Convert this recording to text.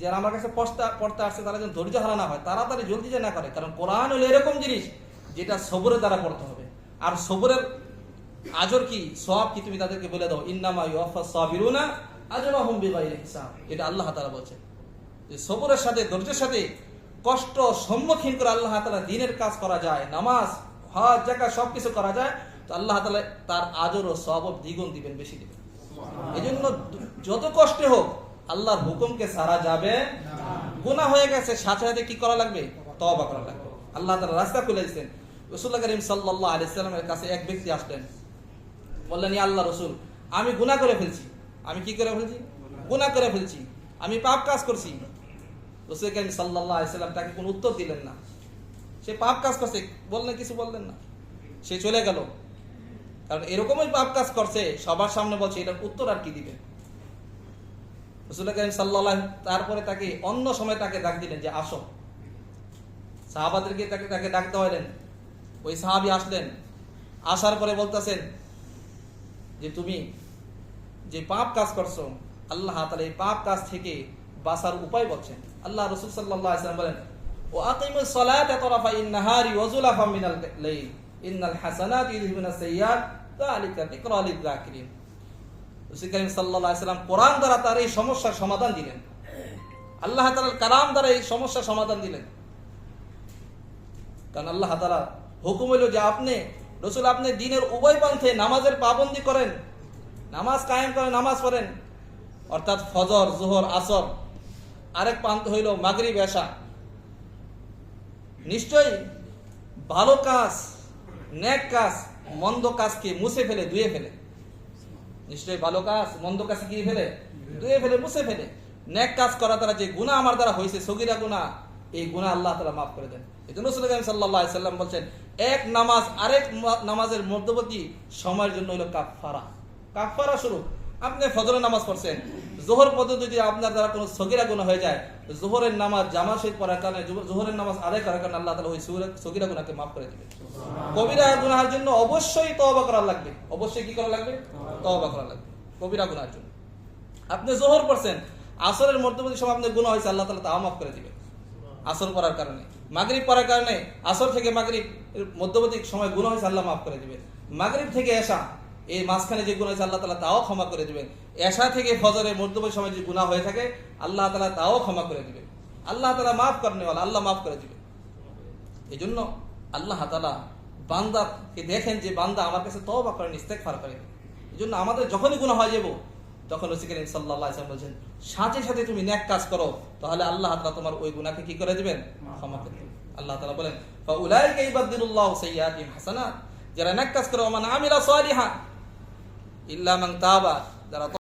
যারা আমার কাছে পড়তে পড়তে আসছে তারা যেন ধৈর্য হারা না হয় তাড়াতাড়ি জলদি যে না করে। কারণ কোরআন হলো এরকম জিনিস যেটা সবরের দ্বারা পড়তে হবে। আর সবরের আজর কি? সব কি? তুমি তাদেরকে বলে দাও ইন্নামা ইউফা সাবিরুনা আজরাহুম বিগাইরি হিসাব। এটা আল্লাহ তাআলা বলছেন যে সবরের সাথে ধৈর্যের সাথে কষ্ট সম্মুখীন করে আল্লাহ তাআলা দিনের কাজ করা যায় নামাজ হজ জাকাত সবকিছু করা যায় তো আল্লাহ তাআলা তার আজর ও সব দ্বিগুণ দিবেন বেশি দিবেন। এই জন্য যত কষ্টে হোক আল্লাহর হুকুমকে সারা যাবে গুণা হয়ে গেছে, সাথে সাথে কি করা লাগবে? তওবা করা লাগবে। আল্লাহ তাআলা রাস্তা খুলে দিয়েছেন। রসুল্লাহ করিম সাল্লাল্লাহু আলাইহি সাল্লামের কাছে এক ব্যক্তি আসলেন। বললেন, ইয়া আল্লাহ রসুল, আমি গুনাহ করে ফেলছি। আমি কি করে ফেলছি? গুনাহ করে ফেলছি। আমি পাপ কাজ করছি। রসুল করিম সাল্লাল্লাহু আলাইহি সাল্লাম তাকে কোনো উত্তর দিলেন না। সে পাপ কাজ করছে, বললেন, কিছু বললেন না। সে চলে গেল। কারণ এরকমই পাপ কাজ করছে, সবার সামনে বলছে, এটার উত্তর আর কি দিবে? সাল্লাহ তারপরে তাকে অন্য সময় তাকে ডাক দিলেন যে আসো। সাহাবাদেরকে তাকে তাকে ডাক দেওয়ালেন ওই সাহাবি আসলেন। আসার পরে বলতেছেন যে তুমি যে পাপ কাজ করছ, আল্লাহ তাআলা এই পাপ কাজ থেকে বাঁচার উপায় বলছেন। আল্লাহ রসুল সাল্লাল্লাহু আলাইহি ওয়াসাল্লাম বলেন ও আকিমুস সালাতা তারাফা ইন-নাহারি ওয়া যুলাফা মিনাল লাইল ইন্নাল হাসানাতি করিম ওয়াসাল্লাম কোরআন দ্বারা তার এই সমস্যার সমাধান দিলেন। আল্লাহ তাআলার কালাম দ্বারা এই সমস্যার সমাধান দিলেন। কারণ আল্লাহ তাআলা হুকুম হইল যে আপনি, রসুল আপনি দিনের উভয় নামাজের পাবন্দি করেন, নামাজ কায়েম করেন, নামাজ পড়েন। অর্থাৎ ফজর, জোহর, আসর, আরেক প্রান্ত হইল মাগরিব, এশা। নিশ্চয়ই ভালো কাজ ন্যাক কাজ, মন্দ কাজকে মুছে ফেলে, ধুয়ে ফেলে। নিশ্চয়ই ভালো কাজ, মন্দ কাজ কি ফেলে? ধুয়ে ফেলে, মুছে ফেলে। ন্যাক কাজ করা তারা যে গুণা আমার দ্বারা হয়েছে সগিরা গুণা এই গুণা আল্লাহ তালা মাফ করে দেন। এই জন্য সাল্লাহ সাল্লাম বলছেন, এক নামাজ আরেক নামাজের মধ্যবর্তী সময়ের জন্য হলো কাফারা কাফারা শুরু। আপনি ফজরের নামাজ পড়ছেন জোহর পদ্ধতিতে আপনার দ্বারা কোনো সগিরা গুণা হয়ে যায়, জোহরের নামাজ জামা শহীদ পড়ার কারণে জোহরের নামাজ আদায় করার কারণে আল্লাহ তালা ওই সগিরা- গুণাকে মাফ করে দিবে কবিরা গুনার জন্য অবশ্যই তওবা করা লাগবে। অবশ্যই কি করা লাগবে? তওবা করা লাগবে। কবিরা গুনার জন্য। আপনি জোহর পড়ছেন, আসরের মধ্যবর্তী সময় আপনার গুনাহ হয়েছে, আল্লাহ তালা তাও মাফ করে দিবে আসর পড়ার কারণে। মাগরিব পড়ার কারণে, আসর থেকে মাগরিব মধ্যবর্তী সময় গুনাহ হয়েছে, আল্লাহ মাফ করে দিবে মাগরিব থেকে এসা এই মাঝখানে যে গুনাহ হয়েছে, আল্লাহ তালা তাও ক্ষমা করে দিবেন। এশা থেকে ফজরের মধ্যবর্তী সময় যে গুনাহ হয়ে থাকে, আল্লাহ তালা তাও ক্ষমা করে দিবে আল্লাহ তালা মাফ করেন আল্লাহ মাফ করে দিবে এই জন্য আল্লাহ তালা বান্দাকে দেখেন যে বান্দা আমার কাছে তওবা করেন ইস্তেকফার করেন এই জন্য আমাদের যখনই গুনাহ হয়ে যাব, তখন রসি করিম সাল্লাহ ইসলাম বলছেন, সাথে সাথে তুমি ন্যাক কাজ করো, তাহলে আল্লাহ তালা তোমার ওই গুনাহকে কি করে দিবেন? ক্ষমা করে দিবেন। আল্লাহ তালা বলেন, ফাউলাইকা ইবাদদিলুল্লাহু সাইয়্যাতিহিম হাসানাত। যারা ন্যাক কাজ করে ওমান আমিলা সালিহা, ইল্লা মান তাবা, যারা